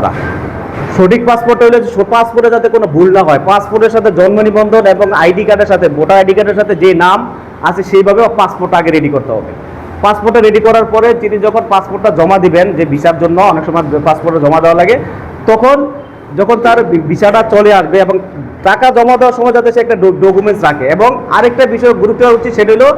করা। সঠিক পাসপোর্ট হলে পাসপোর্টে যাতে কোনো ভুল না হয়। পাসপোর্টের সাথে জন্ম নিবন্ধন এবং আইডি কার্ডের সাথে ভোটার আইডি কার্ডের সাথে যে নাম আছে সেইভাবে পাসপোর্ট আগে রেডি করতে হবে। পাসপোর্টটা রেডি করার পরে তিনি যখন পাসপোর্টটা জমা দিবেন, যে ভিসার জন্য অনেক সময় পাসপোর্টটা জমা দেওয়া লাগে, তখন যখন তার ভিসাটা চলে আসবে এবং টাকা জমা দেওয়ার সময় যাতে সে একটা ডকুমেন্টস রাখে। এবং আরেকটা বিষয় গুরুত্ব উচিত, সেটা হলো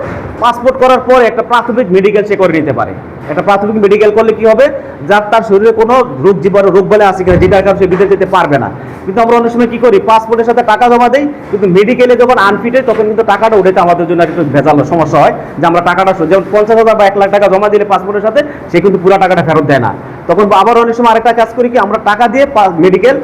পাসপোর্ট করার পর একটা প্রাথমিক মেডিকেল সে করে নিতে পারে। একটা প্রাথমিক মেডিকেল করলে কি হবে? যার তার শরীরে কোনো রোগ জীবাণু, রোগ বলে আসে কিনা, যেটার কারণে সে বিদেশ যেতে পারবে না। কিন্তু আমরা অনেক সময় কি করি? পাসপোর্টের সাথে টাকা জমা দেই, কিন্তু মেডিকেলে যখন আনফিটে তখন কিন্তু টাকাটা উঠেতে আমাদের জন্য একটু ভেজাল সমস্যা হয়, যে আমরা টাকাটা যেমন পঞ্চাশ হাজার বা এক লাখ টাকা জমা দিলে পাসপোর্টের সাথে, সে কিন্তু পুরো টাকাটা ফেরত দেয় না। তখন আবার অনেক সময় আরেকটা কাজ করি কি, আমরা টাকা দিয়ে মেডিকেল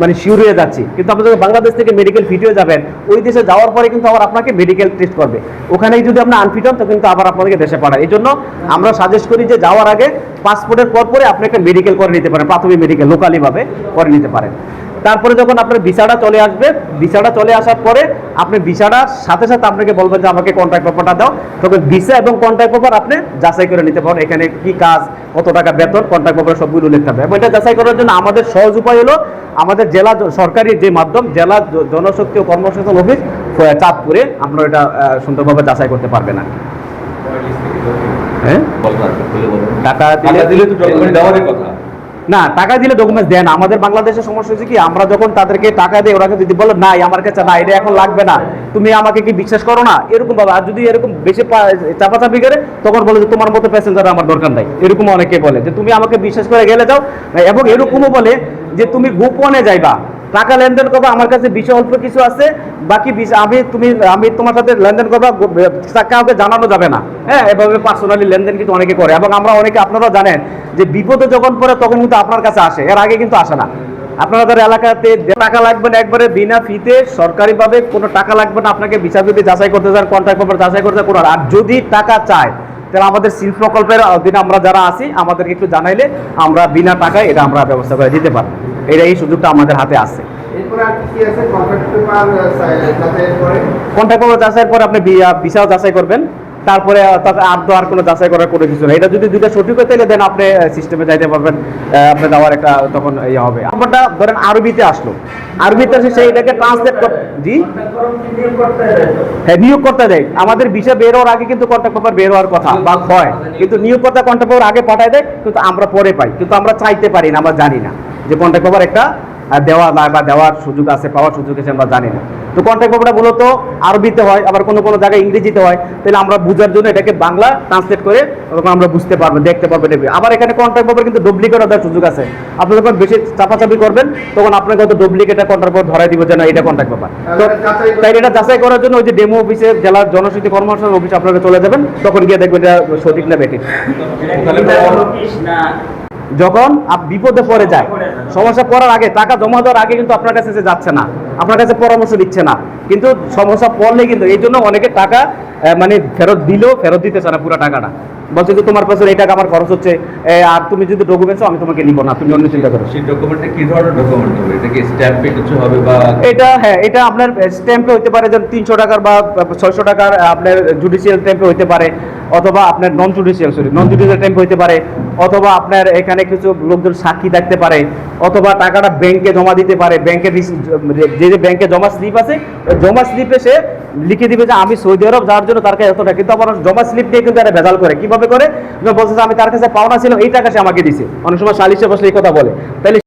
মানে শিওর হয়ে যাচ্ছি। কিন্তু আপনি যখন বাংলাদেশ থেকে মেডিকেল ফিট হয়ে যাবেন, ওই দেশে যাওয়ার পরে কিন্তু আবার আপনাকে মেডিকেল টেস্ট করবে। ওখানেই যদি আপনি আনফিট হন, তো কিন্তু আবার আপনাদেরকে দেশে পাঠায় এই জন্য আমরা সাজেস্ট করি যে যাওয়ার আগে পাসপোর্টের পর পরে আপনি একটা মেডিকেল করে নিতে পারেন, প্রাথমিক মেডিকেল লোকালিভাবে করে নিতে পারেন। তারপরে যখন আপনার ভিসাটা চলে আসবে ভিসাটা চলে আসার পরে আপনি ভিসাটার সাথে সাথে আপনাকে বলবেন যে আমাকে কন্ট্রাক্ট পেপারটা দাও। তখন ভিসা এবং কন্ট্রাক্ট পেপার আপনি যাচাই করে নিতে পারেন এখানে কি কাজ কত টাকা বেতন কন্ট্রাক্ট পেপার সবগুলো লিখতে হবে এবং এটা যাচাই করার জন্য আমাদের সহজ উপায় হলো আমাদের জেলা সরকারি যে মাধ্যম জেলা জনশক্তি ও কর্মসংস্থান অফিস ফ- চাঁদপুরে আপনারা এটা সুন্দরভাবে যাচাই করতে পারবেন না। হ্যাঁ? টাকা টাকা দিলে তো ডকুমেন্ট দেওয়ারই কথা। না, টাকা দিলে ডকুমেন্টস দেন আমাদের বাংলাদেশের সমস্যা হচ্ছে কি, আমরা যখন তাদেরকে টাকা দিই, ওরা যদি বলো নাই আমার কাছে না, এটা এখন লাগবে না। তুমি আমাকে কি বিশ্বাস করো না? এরকম বাবা আর যদি এরকম বেশি চাপাচাপি করে, তখন বলে যে, তোমার মতো প্যাসেঞ্জার আমার দরকার নাই। এরকম অনেকে বলে যে, তুমি আমাকে বিশ্বাস করে গেলে যাও। এবং এরকমও বলে যে, তুমি গোপনে যাইবা। টাকা লেনদেন করবা, আমার কাছে বিষয় অল্প কিছু আছে। বাকি আমি, তুমি, আমি তোমার সাথে লেনদেন করবা কাউকে জানানো যাবে না। হ্যাঁ এভাবে পার্সোনালি লেনদেন কিন্তু অনেকে করে। এবং আমরা অনেকে আপনারাও জানেন যে বিপদে যখন পড়ে তখন কিন্তু আপনার কাছে আসে। এর আগে কিন্তু আসে না। আপনাদের এলাকাতে টাকা লাগবে না একবারে বিনা ফিতে সরকারিভাবে কোনো টাকা লাগবে না আপনাকে বিচার যদি যাচাই করতে চান কন্ট্রাক্ট পেপার যাচাই করতে কোনো আর যদি টাকা চায় তাহলে আমাদের সিল প্রকল্পের অধীনে আমরা যারা আছি আমাদেরকে একটু জানাইলে আমরা বিনা টাকায় এটা আমরা ব্যবস্থা করে দিতে পারি এটা এই সুযোগটা আমাদের হাতে আছে? কন্ট্রাক্ট পেপার যাচাইয়ের পরে আপনি ভিসাও যাচাই করবেন। তারপরে আর তো কোনো যাচাই করার কোনো কিছু নেই। এটা যদি দুইটা সঠিক হয় তাহলে দেন আপনি সিস্টেমে যাইতে পারবেন। আপনি যাওয়ার একটা তখন ইয়ে হবে। আমারটা ধরেন আরবিতে আসলো। আরবিতে এসে সেই এটাকে ট্রান্সলেট জি? হ্যাঁ নিয়োগ করতে দেয়। আমাদের ভিসা বের হওয়ার আগে কিন্তু কন্ট্রাক্ট পেপার বের হওয়ার কথা, বা হয়। কিন্তু নিয়োগকর্তা কন্ট্রাক্ট পেপার আগে পাঠায় দেয়, কিন্তু আমরা পরে পাই। কিন্তু আমরা চাইতে পারি না, আমরা জানি না যে কন্ট্রাক্ট পেপার একটা দেওয়া না বা দেওয়ার সুযোগ আছে, পাওয়ার সুযোগ আছে, আমরা জানি না। তো কন্ট্রাক্ট পেপারটা মূলত আরবিতে হয় আবার কোনো কোনো জায়গায় ইংরেজিতে হয়। তাহলে আমরা বুঝার জন্য এটাকে বাংলা ট্রান্সলেট করে তখন আমরা বুঝতে পারব দেখতে পারব এটা আবার এখানে কন্ট্রাক্ট পেপার কিন্তু ডুপ্লিকেট দেওয়ার সুযোগ আছে। আপনি যখন বেশি চাপাচাপি করবেন তখন আপনাকে হয়তো ডুপ্লিকেট কন্ট্রাক্ট পেপার ধরাই দিব যে না এটা কন্ট্রাক্ট পেপার তো তাই এটা যাচাই করার জন্য ওই যে ডেমো অফিসে জেলার জনশক্তি কর্মসংস্থান অফিসে আপনারা চলে যাবেন তখন গিয়ে দেখবেন এটা সঠিক না বেঠিক। যখন আপ বিপদে পড়ে যায় সমস্যা পড়ার আগে টাকা জমা দেওয়ার আগে কিন্তু আপনার কাছে যাচ্ছে না। আপনার কাছে পরামর্শ দিচ্ছে না। কিন্তু সমস্যা পড়লে কিন্তু এই জন্য অনেকে টাকা মানে ফেরত দিলেও ফেরত দিতে চায় না পুরো টাকাটা। বলছে যে তোমার পাশে এই টাকা আমার খরচ হচ্ছে আর তুমি যদি ডকুমেন্টস আমি তোমাকে নিব না তুমি অন্য চিন্তা করো। সেই ডকুমেন্টটা কি ধরনের ডকুমেন্ট হবে? এটা কি স্ট্যাম্পে কিছু হবে বা এটা হ্যাঁ এটা আপনার স্ট্যাম্পে হতে পারে যেমন তিনশো টাকার বা ছয়শো টাকার আপনার জুডিশিয়াল স্ট্যাম্পে হতে পারে অথবা আপনার non judicial sorry non judicial স্ট্যাম্পে হতে পারে অথবা আপনার এখানে কিছু লোকজন সাক্ষী থাকতে পারে অথবা টাকাটা ব্যাংকে জমা দিতে পারে ব্যাংকের যে যে ব্যাংকে জমা স্লিপ আছে জমা স্লিপে সে লিখে দিবে যে আমি সৌদি আরব যাওয়ার জন্য তার কাছে এতটা কিন্তু আমার জমা স্লিপ নিয়ে কিন্তু এটা ভেজাল করে। কীভাবে করে? বলছে যে আমি তার কাছে পাওনা ছিল, এই টাকা সে আমাকে দিছে। অনেক সময় সালিশে বসলে এই কথা বলে। তাহলে